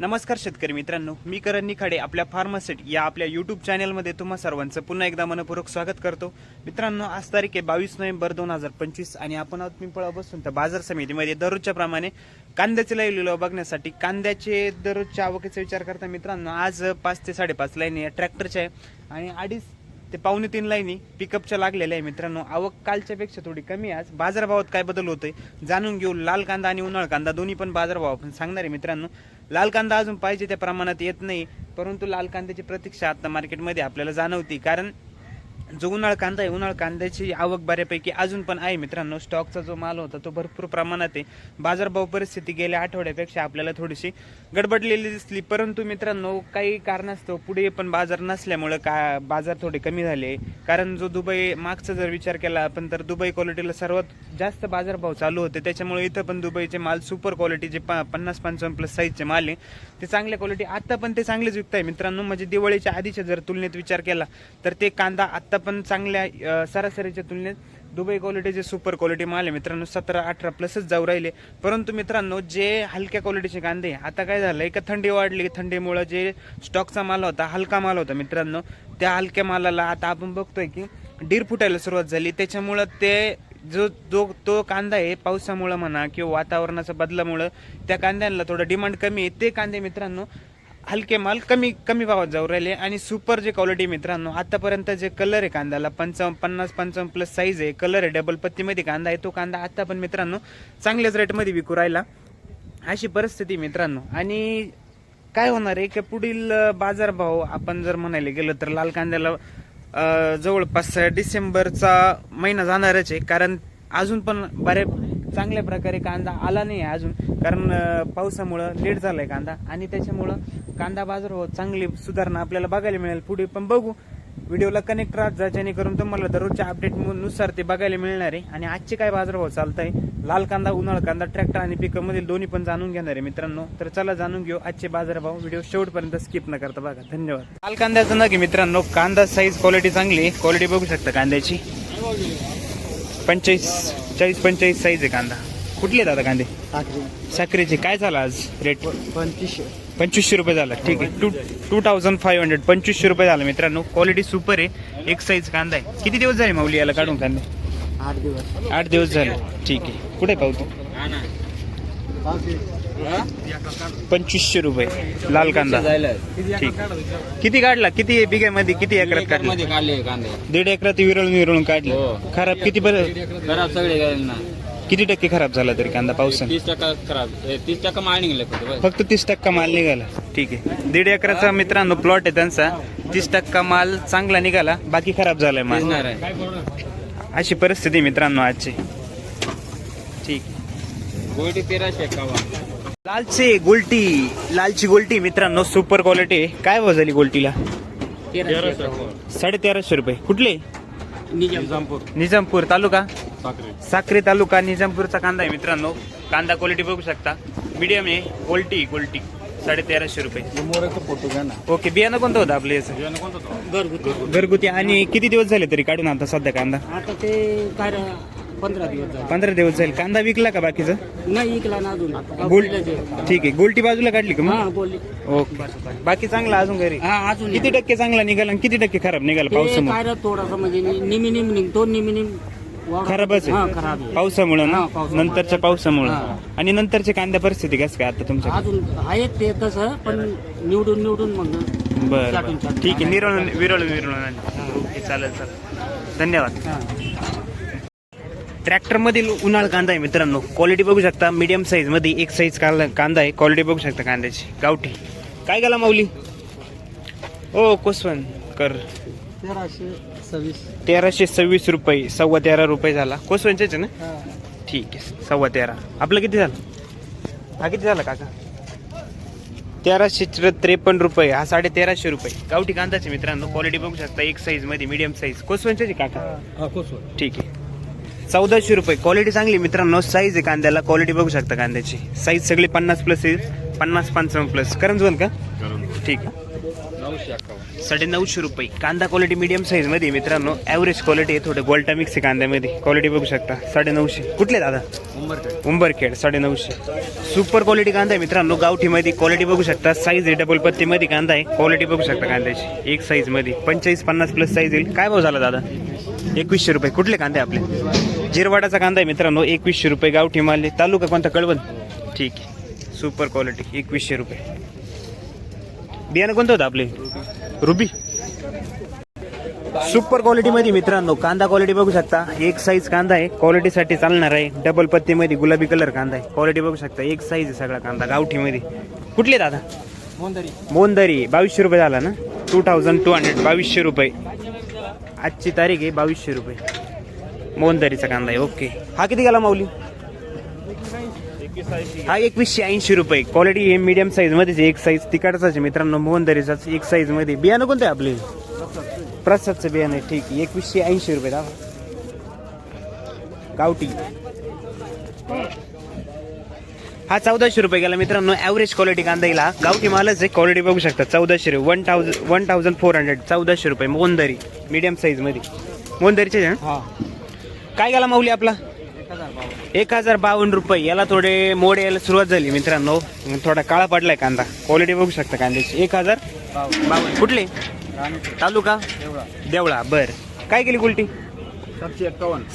नमस्कार शेतकरी मित्रांनो मी करण निखाडे आपल्या फार्मासेट या आपल्या युट्यूब चॅनलमध्ये तुम्हा सर्वांचं पुन्हा एकदा मनपूर्वक स्वागत करतो. मित्रांनो आज तारीख आहे बावीस नोव्हेंबर दोन हजार पंचवीस आणि आपण आहोत पिंपळा बसून तर बाजार समितीमध्ये दररोजच्या प्रमाणे कांद्याचे लाईव्ह लिलाव बघण्यासाठी. कांद्याचे दररोजच्या आवकीचा विचार करता मित्रांनो आज पाच ते साडेपाच लाईन या ट्रॅक्टरच्या आहे. आणि अडीच ते पावणे तीन लाईनी पिकअपच्या लागलेल्या आहे. मित्रांनो आवक कालच्या पेक्षा थोडी कमी आज बाजारभावात काय बदल होतोय जाणून घेऊ. लाल कांदा आणि उन्हाळ कांदा दोन्ही पण बाजारभाव आपण सांगणार आहे मित्रांनो. लाल कांदा अजून पाहिजे त्या प्रमाणात येत नाही परंतु लाल कांद्याची प्रतीक्षा आता मार्केटमध्ये आपल्याला जाणवती. कारण जो उन्हाळ कांदा आहे उन्हाळ कांद्याची आवक बऱ्यापैकी अजून पण आहे मित्रांनो. स्टॉकचा जो माल होता तो भरपूर प्रमाणात आहे. बाजारभाव परिस्थिती गेल्या आठवड्यापेक्षा आपल्याला थोडीशी गडबडलेली दिसली. परंतु मित्रांनो काही कारणास्तव पुढे पण बाजार नसल्यामुळं का बाजार थोडे कमी झाले कारण जो दुबई मागचा जर विचार केला आपण तर दुबई क्वालिटीला सर्वात जास्त बाजारभाव चालू होते. त्याच्यामुळे इथं पण दुबईचे माल सुपर क्वालिटीचे पा पन्नास पंचावन्न प्लस साईजचे माल आहे. ते चांगल्या क्वालिटी आत्ता पण ते चांगलेच विकत आहे मित्रांनो. म्हणजे दिवाळीच्या आधीच्या जर तुलनेत विचार केला तर ते कांदा आत्ता पण चांगल्या सरासरीच्या तुलनेत दुबई क्वालिटीचे सुपर क्वालिटी माल आहे. मित्रांनो सतरा अठरा प्लसच जाऊ राहिले. परंतु मित्रांनो जे हलक्या क्वालिटीचे कांदे आता काय झालं का थंडी वाढली. थंडीमुळं जे स्टॉकचा माल होता हलका माल होता मित्रांनो त्या हलक्या मालाला आता आपण बघतोय की डीर फुटायला सुरुवात झाली. त्याच्यामुळं ते जो जो तो कांदा आहे पावसामुळं म्हणा किंवा वातावरणाच्या बदलामुळं त्या कांद्यांना थोडं डिमांड कमी आहे. ते कांदे मित्रांनो हलके माल कमी कमी भावात जाऊ राहिले आणि सुपर जे क्वालिटी मित्रांनो आतापर्यंत जे कलर आहे कांद्याला पंचावन्न पन्नास पंचावन्न प्लस साईज आहे कलर आहे डबल पत्तीमध्ये कांदा आहे तो कांदा आता पण मित्रांनो चांगल्याच रेटमध्ये विकू राहिला. अशी परिस्थिती मित्रांनो. आणि काय होणार आहे की पुढील बाजारभाव आपण जर म्हणायला गेलो तर लाल कांद्याला जवळपास डिसेंबरचा महिना जाणारच आहे. कारण अजून पण बऱ्या चांगल्या प्रकारे कांदा आला नाही आहे अजून. कारण पावसामुळं लेट झालाय कांदा. आणि त्याच्यामुळं कांदा बाजारभाव हो, चांगली सुधारणा आपल्याला बघायला मिळेल. पुढे पण बघू. व्हिडिओला कनेक्ट राहत जा जेणेकरून तुम्हाला दररोजच्या अपडेटनुसार ते बघायला मिळणार आहे. आणि आजचे काय बाजारभाव चालत आहे लाल कांदा उन्हाळ कांदा ट्रॅक्टर आणि पिकअप मधील दोन्ही पण जाणून घेणार आहे मित्रांनो. तर चला जाणून घेऊ आजचे बाजारभाव व्हिडिओ शेवटपर्यंत स्किप न करता बघा. धन्यवाद. लाल कांद्याचं नक्की मित्रांनो. कांदा साईज क्वालिटी चांगली क्वालिटी बघू शकता कांद्याची. पंचेचाळीस चाळीस पंचेचाळीस साईज आहे कांदा. कुठले दादा कांदे? साखरेचे. काय झालं आज रेट पंचवीसशे. पंचवीसशे रुपये झाला. ठीक आहे. Two two thousand five hundred पंचवीसशे रुपये झाला मित्रांनो. क्वालिटी सुपर आहे. एक साईज कांदा आहे. किती दिवस झाले माऊली याला काढून कांदे? आठ दिवस. आठ दिवस झाले. ठीक आहे. कुठे पाहतो पंचवीसशे रुपये लाल कांदा. ठीक. किती काढला? किती बिघ्यामध्ये किती एकरात काढला? मध्ये काढले कांदे. दीड एकरात विरळून विरळून काढले. हो. खराब किती बरं खराब सगळे गेले ना. किती टक्के खराब झाला तरी कांदा? पावसाने तीस टक्का खराब. तीस टक्का माल निघले फक्त बस. फक्त तीस टक्का माल निघाला. ठीक आहे. दीड एकराचा मित्रांनो प्लॉट आहे त्यांचा. तीस टक्का माल चांगला निघाला. बाकी खराब झालाय माल. दिसणार आहे. अशी परिस्थिती आहे मित्रांनो आजची. ठीक. तेराशे एक्कावन्न लालचे गोल्टी लालची गोल्टी मित्रांनो सुपर क्वालिटी आहे काय भाव झाली गोल्टीला? साडे तेराशे रुपये. कुठले? निजामपूर. निजामपूर तालुका? साक्री. तालुका निजामपूरचा कांदा आहे मित्रांनो. कांदा क्वालिटी बघू शकता. मीडियम आहे गोल्टी गोल्टी साडे तेराशे रुपये फोटो घ्या ना. ओके बियाणं कोणतं होतं आपलं याचं? घरगुती. आणि किती दिवस झाले तरी काढून आता सध्या कांदा? आता ते पंधरा दिवस झाले. पंधरा दिवस झाले. कांदा विकला का बाकीचं? नाही इकला ना अजून. आहे. ठीक आहे. गोल्टी बाजूला काढली का हा मग बोलली ओके. बाकी चांगला अजून घरी? हा अजून किती टक्के चांगला निघाला आणि किती टक्के खराब निघाला ते पावसामुळे? काय रे, थोडासा म्हणजे निमी निम निघतो निमी निम खराबच हा आहे खराब आहे. पावसामुळे ना? हा, पावसामुळे. नंतरच्या पावसामुळे. हा. आणि नंतरच्या कांद्या परिस्थिती कसं काय आता तुमच्या अजून आहेत ते तसं पण निवडून निवडून मग बरं चाटून- बरं. चाटून. ठीक आहे. निरळ विरळ विरळ ओके चालेल चालेल. धन्यवाद. हा. ट्रॅक्टर मधील उन्हाळ कांदा आहे मित्रांनो. क्वालिटी बघू शकता मीडियम साईजमध्ये एक साईज कांदा आहे. क्वालिटी बघू शकता कांद्याची. गावठी. काय गेला माऊली? ओ कोसवन कर. तेराशे सव्वीस. तेराशे सव्वीस रुपये. सव्वा तेरा रुपये झाला. कोसवनचेच आहे ना. ठीक आहे. सव्वा तेरा. आपलं किती झालं? हा किती झाला काका? तेराशे त्रेपन्न रुपये. हा साडे तेराशे रुपये. गावठी कांदाचे मित्रांनो क्वालिटी बघू शकता एक साईजमध्ये मीडियम साईज कोसवनचे काका? हा. ठीक आहे. चौदाशे रुपये. क्वालिटी चांगली मित्रांनो. साईज आहे कांद्याला. क्वालिटी बघू शकता कांद्याची. साईज सगळी पन्नास प्लस येईल पन्नास पंचावन्न प्लस करंजवन का? ठीक आहे. साडे नऊशे रुपये. कांदा क्वालिटी मीडियम साईजमध्ये आहे मित्रांनो. ॲव्हरेज क्वालिटी आहे थोडं. गोल्टा मिक्स आहे कांद्यामध्ये. क्वालिटी बघू शकता. साडे नऊशे. कुठले दादा? उंबरखेड. उंबरखेड. साडे नऊशे. सुपर क्वालिटी कांदा आहे मित्रांनो. गावठीमध्ये क्वालिटी बघू शकता. साईज आहे डबल पत्तीमध्ये कांदा आहे. क्वालिटी बघू शकता कांद्याची. एक साईजमध्ये. पंचेचाळीस पन्नास प्लस साईज येईल. काय भाव झाला दादा? एकवीसशे रुपये. कुठले कांदे आपले? जिरवाडाचा कांदा आहे मित्रांनो एकवीसशे रुपये गावठी माल आहे. तालुका कोणता? कळवण. ठीक आहे. सुपर क्वालिटी एकवीसशे रुपये. बियाणं कोणतं होतं आपले? रुबी. सुपर क्वालिटीमध्ये मित्रांनो कांदा क्वालिटी बघू शकता. एक साईज कांदा आहे क्वालिटीसाठी चालणार आहे. डबल पत्तीमध्ये गुलाबी कलर कांदा आहे. क्वालिटी बघू शकता. एक साईज आहे सगळा कांदा गावठीमध्ये कुठले दादा? मोंदरी. बावीसशे रुपये झाला ना? टू थाउजंड टू हंड्रेड बावीसशे रुपये. आजची तारीख आहे बावीसशे रुपये. मोंदरीचा कांदा आहे. ओके. हा किती गेला माऊली? हा एकवीसशे ऐंशी रुपये. क्वालिटी हे मीडियम साईज मध्येच आहे. एक साईज तिकडचाच आहे. मित्रांनो मोहनदरीचाच एक साईजमध्ये. बियाणं कोणतं आहे आपले? प्रसादचं बियाणं आहे. ठीक आहे. एकवीसशे ऐंशी रुपये. दादा गावठी. हा चौदाशे रुपये गेला मित्रांनो. ॲव्हरेज क्वालिटी कांदा येईल हा. गावठी मालच आहे. क्वालिटी बघू शकता. चौदाशे रुपये. One thousand one thousand four hundred चौदाशे रुपये. मोहनदरी. मीडियम साईजमध्ये. मोहनदरीचे आहे ना? काय गेला माऊली आपला? एक हजार बावन्न रुपये. याला थोडे मोड यायला सुरुवात झाली मित्रांनो. थोडा काळा पडलाय कांदा. क्वालिटी बघू शकता कांद्याची. एक हजार बावन्न. कुठले? तालुका? देवळा. बर. काय केली गुलटी?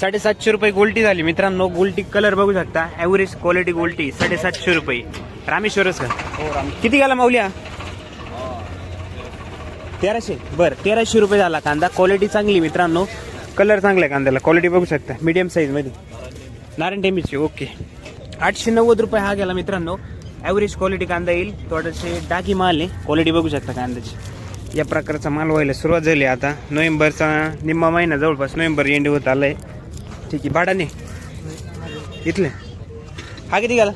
साडेसातशे रुपये गोल्टी झाली मित्रांनो. गोल्टी कलर बघू शकता. ॲव्हरेज क्वालिटी गोल्टी साडेसातशे रुपये. रामेश्वरच का? हो किती गेला माऊल्या तेराशे. बर तेराशे रुपये झाला कांदा. क्वालिटी चांगली मित्रांनो. कलर चांगला आहे कांद्याला. क्वालिटी बघू शकता. मीडियम साईजमध्ये. नारायण टेंबीची ओके. आठशे नव्वद रुपये हा गेला मित्रांनो. ॲव्हरेज क्वालिटी कांदा येईल. थोडेसे डाकी माल आहे. क्वालिटी बघू शकता कांद्याची. या प्रकारचा माल व्हायला सुरुवात झाली आता. नोव्हेंबरचा निम्मा महिना जवळपास नोव्हेंबर एंड होत आलाय. ठीक आहे भाडाने इथले. हा किती गेला?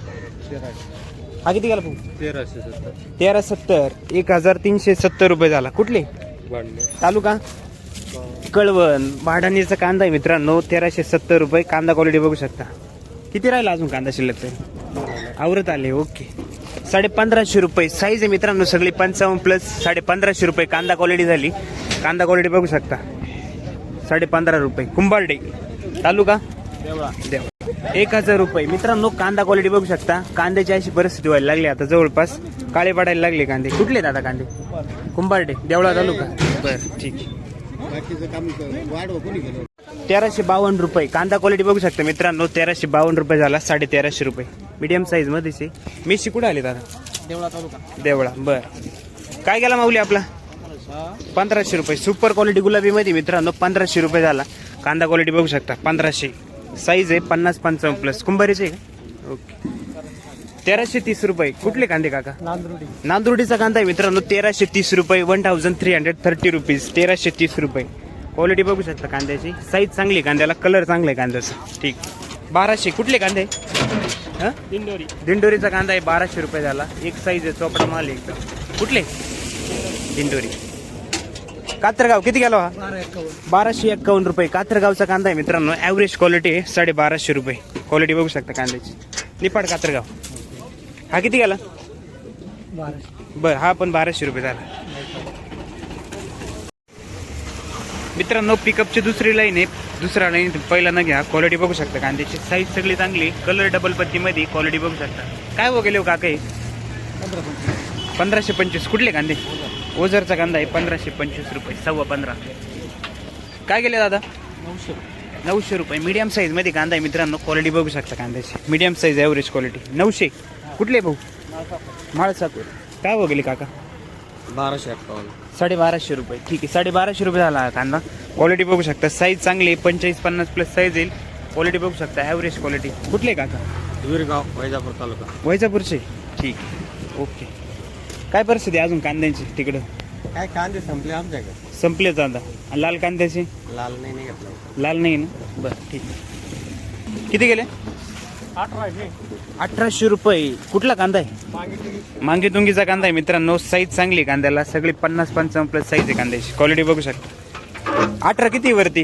हा किती गेला तेराशे सत्तर. तेरा सत्तर. एक हजार तीनशे सत्तर रुपये झाला. कुठले? तालुका? कळवण भाडाणीचा कांदा आहे मित्रांनो तेराशे सत्तर रुपये. कांदा क्वालिटी बघू शकता. किती राहिला अजून कांदा शिल्लक तरी? आवरत आले ओके. साडे पंधराशे रुपये. साईज आहे मित्रांनो सगळी पंचावन्न प्लस साडे पंधराशे रुपये. कांदा क्वालिटी झाली. कांदा क्वालिटी बघू शकता. साडे पंधरा रुपये. कुंभारडे. तालुका देवा. एक हजार रुपये. मित्रांनो कांदा क्वालिटी बघू शकता. कांद्याची अशी परिस्थिती व्हायला लागली आता जवळपास. काळे पडायला लागले कांदे. कुठले दादा कांदे? कुंभारडे. देवळा तालुका बरं ठीक आहे. तेराशे बावन्न रुपये. कांदा क्वालिटी बघू शकता मित्रांनो तेराशे बावन्न रुपये झाला साडे तेराशे रुपये. मीडियम साईज मध्येच आहे. मेशी कुठे आली दादा? देवळा तालुका. देवळा बर. काय गेला माऊली आपला? पंधराशे रुपये. सुपर क्वालिटी गुलाबी मध्ये मित्रांनो पंधराशे रुपये झाला. कांदा क्वालिटी बघू शकता पंधराशे. साईज आहे पन्नास पंचावन्न प्लस कुंभारीचे आहे का? ओके तेराशे तीस रुपये. कुठले कांदे काका? नांदुर्डी. नांदुर्डीचा कांदा आहे मित्रांनो तेराशे तीस रुपये one thousand three hundred thirty rupees तेराशे तीस रुपये. क्वालिटी बघू शकता कांद्याची. साईज चांगली आहे कांद्याला कलर चांगला आहे कांद्याचा. ठीक. बाराशे कुठले कांदे? हं? दिंडोरी. दिंडोरीचा कांदा आहे बाराशे रुपये झाला. एक साईज आहे चोपडा माल एकदम. कुठले? दिंडोरी. कात्रगाव किती गेलो हा? बाराशे एक्कावन्न रुपये. कात्रगावचा कांदा आहे मित्रांनो ॲव्हरेज क्वालिटी आहे साडे बाराशे रुपये. क्वालिटी बघू शकता कांद्याची. निपाड कात्रगाव. हा किती गेला? बर हा पण बाराशे रुपये झाला. मित्रांनो पिकअपची दुसरी लाईन आहे. दुसरा लाईन पहिला न घ्या. क्वालिटी बघू शकता. कांद्याची साईज सगळी चांगली. कलर डबल पत्तीमध्ये क्वालिटी बघू शकता. काय हो गेले हो काका हे? पंधराशे पंचवीस. कुठले कांदे? ओझरचा कांदा आहे. पंधराशे पंचवीस रुपये. सव्वा पंधरा. काय गेले दादा? नऊशे नऊशे रुपये. मीडियम साईजमध्ये कांदा आहे मित्रांनो. क्वालिटी बघू शकता कांद्याची. मीडियम साईज ॲव्हरेज क्वालिटी नऊशे. कुठले भाऊ? माळसापूर. काय हो गेले काका? बाराशे एक्कावन्न साडे बाराशे रुपये. ठीक आहे साडे बाराशे रुपये झाला हा कांदा. क्वालिटी बघू शकता. साईज चांगली आहे पंचेचाळीस पन्नास प्लस साईज येईल. क्वालिटी बघू शकता ॲव्हरेज क्वालिटी कुठले काका? वीरगाव वैजापूर तालुका. वैजापूरचे? ठीक आहे. ओके काय परिस्थिती आहे अजून कांद्यांची तिकडं? काय कांदे संपले आमच्याकडे? संपले आता आणि लाल कांद्याचे? लाल नाही नाही घेतला. लाल नाही ना? बरं ठीक आहे. किती गेले? अठराशे अठराशे रुपये. कुठला कांदा आहे? मांगी तुंगीचा कांदा आहे मित्रांनो. साईज चांगली कांद्याला. सगळी पन्नास पंचावन्न प्लस साईज आहे कांद्याची. क्वालिटी बघू शकता. अठरा किती वरती?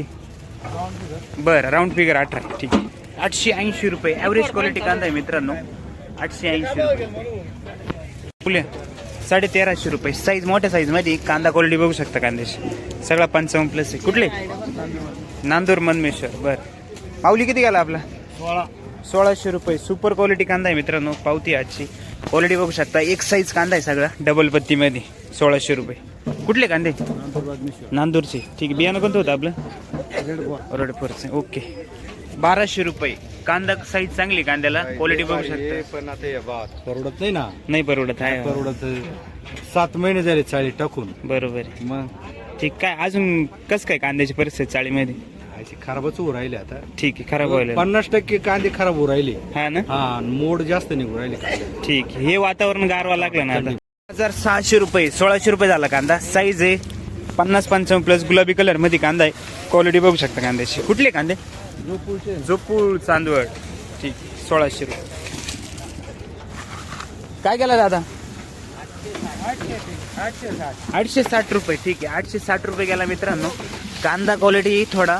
बरं राऊंड फिगर अठरा. ठीक आहे. आठशे ऐंशी रुपये. ॲव्हरेज क्वालिटी कांदा आहे मित्रांनो. आठशे ऐंशी रुपये. फुले. साडे तेराशे रुपये. साईज मोठ्या साईजमध्ये कांदा क्वालिटी बघू शकता कांद्याची. सगळा पंचावन्न प्लस आहे. कुठले? नांदूर मनमेश्वर. बर. पावली किती गेला आपला? सोळाशे रुपये. सुपर क्वालिटी कांदा आहे मित्रांनो पावती आजची. क्वालिटी बघू शकता. एक साईज कांदा आहे सगळा डबल पत्तीमध्ये. सोळाशे रुपये. कुठले कांदे? नांदूरचे. ठीक बियाणं कोणतं होतं आपलं? रोडफोरचे. ओके बाराशे रुपये. कांदा साईज चांगली कांद्याला. क्वालिटी बघू शकता. पण आता बघ, परवडत नाही ना? नाही परवडत आहे. परवडत. सात महिने झाले चाळी टाकून. बरोबर मग? ठीक काय अजून कस काय कांद्याची परिस्थिती चाळीमध्ये? खराबच होऊ राहिले आता. ठीक आहे खराब व्हायला पन्नास टक्के कांदे खराब होऊ राहिले. हा ना? हा आणि मोड जास्त निघू राहिले. कांदे. ठीक आहे. हे वातावरण गारवा लागलं ना आता. हजार सहाशे रुपये सोळाशे रुपये झाला कांदा. साईज आहे पन्नास पंचावन्न प्लस गुलाबी कलरमध्ये कांदा आहे. क्वालिटी बघू शकता कांद्याची. कुठले कांदे? जोपूळ चांदवड. ठीक. सोळाशे रुपये. काय केला दादा? आठशे साठ. रुपये ठीक आहे. आठशे साठ रुपये गेला मित्रांनो. कांदा क्वालिटी थोडा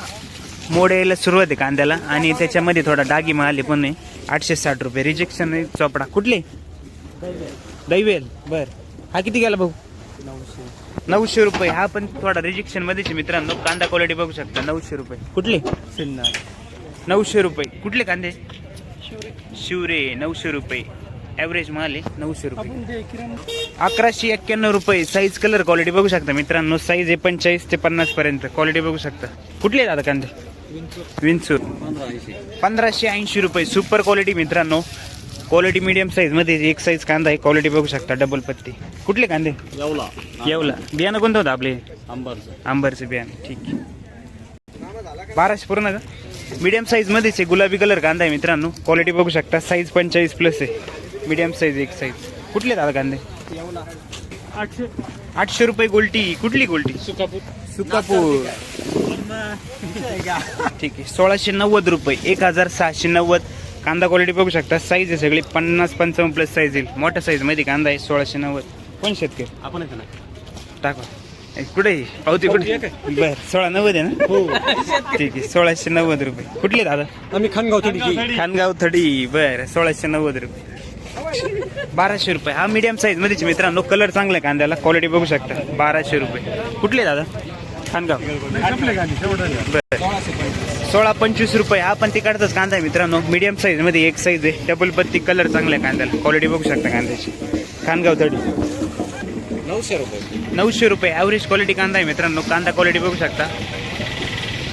मोड यायला सुरुवात आहे कांद्याला आणि त्याच्यामध्ये थोडा डागी मिळाली पण नाही आठशे साठ रुपये. रिजेक्शन चोपडा. कुठले? दैवेल. बर. हा किती गेला भाऊ? नऊशे रुपये. हा पण थोडा रिजेक्शन मध्येच आहे मित्रांनो. कांदा क्वालिटी बघू शकता. नऊशे रुपये. कुठले? नऊशे रुपये. कुठले कांदे? शिवरे. नऊशे रुपये. ॲव्हरेज माल आहे. नऊशे रुपये. अकराशे एक्क्याण्णव रुपये. साईज कलर क्वालिटी बघू शकता मित्रांनो. साईज आहे पंचेचाळीस ते पन्नास पर्यंत. क्वालिटी बघू शकता. कुठले दादा कांदे? विंचूर पंधराशे ऐंशी रुपये. सुपर क्वालिटी मित्रांनो. क्वालिटी मीडियम साईजमध्ये एक साईज कांदा आहे क्वालिटी बघू शकता. डबल पत्ती. कुठले कांदे? येवला. येवला. बियाणं कोणतं होतं आपले? आंबरचं. आंबरचं बियाणं. ठीक. बाराशे पूर्ण का? मीडियम साईज मध्येच आहे. गुलाबी कलर कांदा आहे मित्रांनो. क्वालिटी बघू शकता. साईज पंचेचाळीस प्लस आहे. मीडियम साईज एक साईज कुठले दादा कांदे? आठशे. आठशे रुपये गोल्टी. कुठली गोल्टी? सुकापूर. सुकापूर. ठीक आहे. सोळाशे नव्वद रुपये. एक हजार सहाशे नव्वद. कांदा क्वालिटी बघू शकता. साईज आहे सगळी. पन्नास पंचावन्न प्लस साईज येईल. मोठ्या साईजमध्ये कांदा आहे? सोळाशे नव्वद. कोण शेतकरी? आपण येतो ना. टाका. कुठे? पावती कुठे? बर. सोळा नव्वद आहे ना? ठीक आहे. सोळाशे नव्वद रुपये. कुठले दादा? आम्ही खानगाव थोडी. खानगाव थडी. बर. सोळाशे नव्वद रुपये. बाराशे रुपये. हा मीडियम साईज मध्येच मित्रांनो. कलर चांगला कांद्याला. क्वालिटी बघू शकता. बाराशे रुपये. कुठले दादा? खानगाव. सोळा पंचवीस रुपये. हा पण तिकडचाच कांदा आहे मित्रांनो. मीडियम साईजमध्ये एक साईज आहे. डबल पत्ती कलर चांगला आहे कांद्याला. क्वालिटी बघू शकता कांद्याची. खानगाव थडी नऊशे रुपये. नऊशे रुपये. ॲव्हरेज क्वालिटी कांदा आहे मित्रांनो. कांदा क्वालिटी बघू शकता.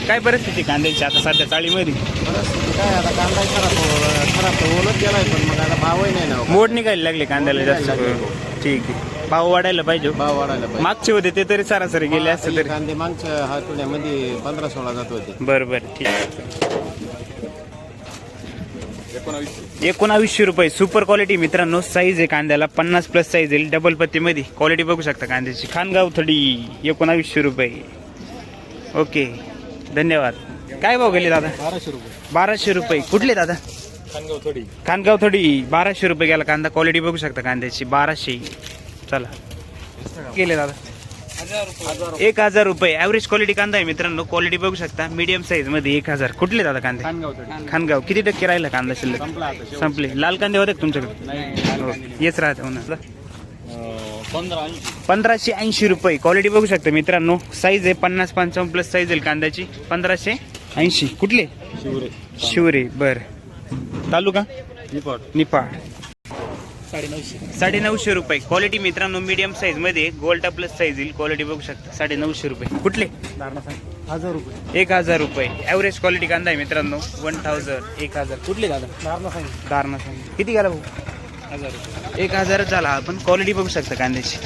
काय परिस्थिती कांद्याची आता सध्या चाळीमध्ये? काय आता कांदा खराब हो- खराब तर होऊनच गेलाय पण मग आता भावही नाही ना मोड निघायला लागले कांद्याला जास्त. करून. ठीक आहे. भाव वाढायला पाहिजे भाव वाढायला पाहिजे. मागचे होते ते तरी सरासरी गेले असते तरी. कांदे मागच्या हातुण्यामध्ये पंधरा सोळा जात होते. बरं बरं ठीक आहे. एकोणावीसशे रुपये. सुपर क्वालिटी मित्रांनो साईज आहे कांद्याला. पन्नास प्लस साईज येईल डबल पत्तीमध्ये. क्वालिटी बघू शकता कांद्याची. खानगाव थडी एकोणावीसशे रुपये. ओके धन्यवाद. काय भाव गेले दादा? बाराशे रुपये. बाराशे रुपये. कुठले दादा? खानगाव थोडी. खानगाव थोडी. बाराशे रुपये गेला कांदा. क्वालिटी बघू शकता कांद्याची. बाराशे. चला. गेले दादा. एक हजार रुपये. ॲव्हरेज क्वालिटी कांदा आहे मित्रांनो. क्वालिटी बघू शकता. मीडियम साईजमध्ये एक हजार. कुठले दादा कांदे? खानगाव थोडी. खानगाव. किती टक्के राहिला कांदा शिल्लक? संपला लाल कांदे होते का तुमच्याकडे? हो, येच राहते. हो ना. पंधराशे ऐंशी रुपये. क्वालिटी बघू शकता मित्रांनो. साईज आहे पन्नास पंचावन्न प्लस साईज आहे कांद्याची. पंधराशे ऐंशी. कुठले? शिवरे. शिवरे. बर. तालुका? निपाड साडेनऊशे. साडे नऊशे रुपये. क्वालिटी मित्रांनो मीडियम साईजमध्ये गोल्डा प्लस साईज येईल. क्वालिटी बघू शकता. साडे नऊशे रुपये. कुठले? हजार रुपये. एक हजार रुपये. ॲव्हरेज क्वालिटी कांदा आहे मित्रांनो. वन थाउजंड एक हजार. कुठले दादा नारणा सांग दारणा सांग किती गेला भाऊ? एक हजारच झाला. आपण क्वालिटी बघू शकता कांद्याची.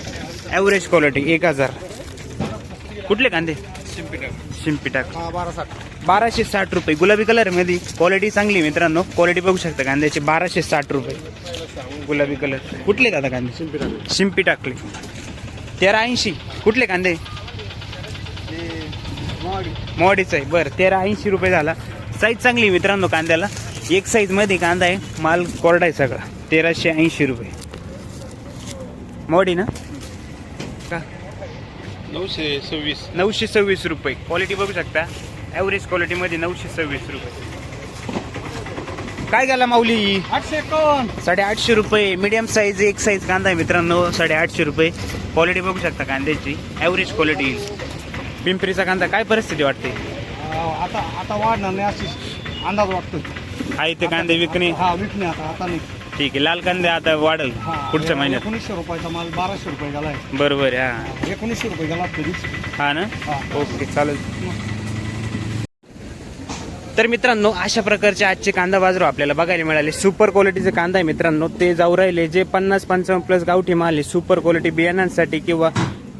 ॲव्हरेज क्वालिटी एक हजार. कुठले कांदे? हा बारा साठ. बाराशे साठ रुपये. गुलाबी कलरमध्ये क्वालिटी चांगली मित्रांनो. क्वालिटी बघू शकता कांद्याची. बाराशे साठ रुपये. गुलाबी कलर. कुठले दादा कांदे? शिंपी टाकले तेरा ऐंशी कुठले कांदे? मोडीच आहे. बरं तेरा ऐंशी रुपये झाला. साईज चांगली मित्रांनो कांद्याला. एक साईजमध्ये कांदा आहे. माल कोरडा आहे सगळा. तेराशे ऐंशी रुपये. मोडी ना? का? नऊशे सव्वीस. नऊशे सव्वीस रुपये. क्वालिटी बघू शकता. ॲव्हरेज क्वालिटीमध्ये नऊशे सव्वीस रुपये. काय गेला माऊली? आठशे कोण साडेआठशे रुपये. मीडियम साईज एक साईज कांदा आहे मित्रांनो. साडेआठशे रुपये. क्वालिटी बघू शकता कांद्याची. ॲव्हरेज क्वालिटी पिंपरीचा कांदा काय परिस्थिती वाटते? आता आता वाढणार नाही अशी अंदाज वाटतो आहे ते कांदे विकणे? हा विकणे आता आता नाही. ठीक आहे. लाल कांदे आता वाढल हा पुढच्या महिन्यात. एकोणीसशे रुपयाचा माल बाराशे रुपये गेलाय बरोबर आहे हा. एकोणीसशे रुपये गेला कधीच हा ना? हा. ओके चालेल. तर मित्रांनो अशा प्रकारचे आजचे कांदा बाजार आपल्याला बघायला मिळाले. सुपर क्वालिटीचे कांदा आहे मित्रांनो. ते जाऊ राहिले जे पन्नास पंचावन्न प्लस गावठी माल आहे. सुपर क्वालिटी बियाणांसाठी किंवा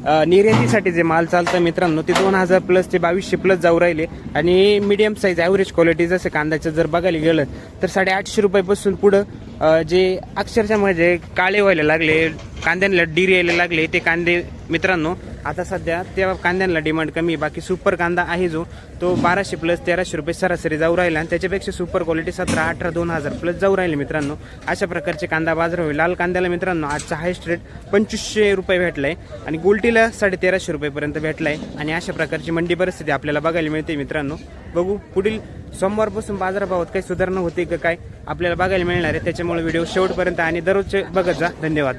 निर्यातीसाठी जे माल चालतं मित्रांनो ते दोन हजार प्लस ते बावीसशे प्लस जाऊ राहिले. आणि मीडियम साईज ॲव्हरेज क्वालिटी जसं कांद्याचं जर बघायला गेलं तर साडेआठशे रुपयापासून पुढं जे अक्षरशः म्हणजे काळे व्हायला लागले कांद्यांना डिरी यायला लागले ते कांदे मित्रांनो आता सध्या त्या कांद्यांना डिमांड कमी आहे. बाकी सुपर कांदा आहे जो तो बाराशे प्लस तेराशे रुपये सरासरी जाऊ राहिला आणि त्याच्यापेक्षा सुपर क्वालिटी सतरा अठरा दोन हजार प्लस जाऊ राहिले मित्रांनो. अशा प्रकारचे कांदा बाजार होईल. लाल कांद्याला मित्रांनो आजचा हायस्ट रेट पंचवीसशे रुपये भेटलाय आणि गोल्टीला साडे तेराशे रुपयेपर्यंत भेटलाय आणि अशा प्रकारची मंडी परिस्थिती आपल्याला बघायला मिळते मित्रांनो. बघू पुढील सोमवारपासून बाजारभावात काही सुधारणा होते का काय आपल्याला बघायला मिळणार आहे. त्याच्यामुळे व्हिडिओ शेवटपर्यंत आणि दररोजचे बघत जा. धन्यवाद.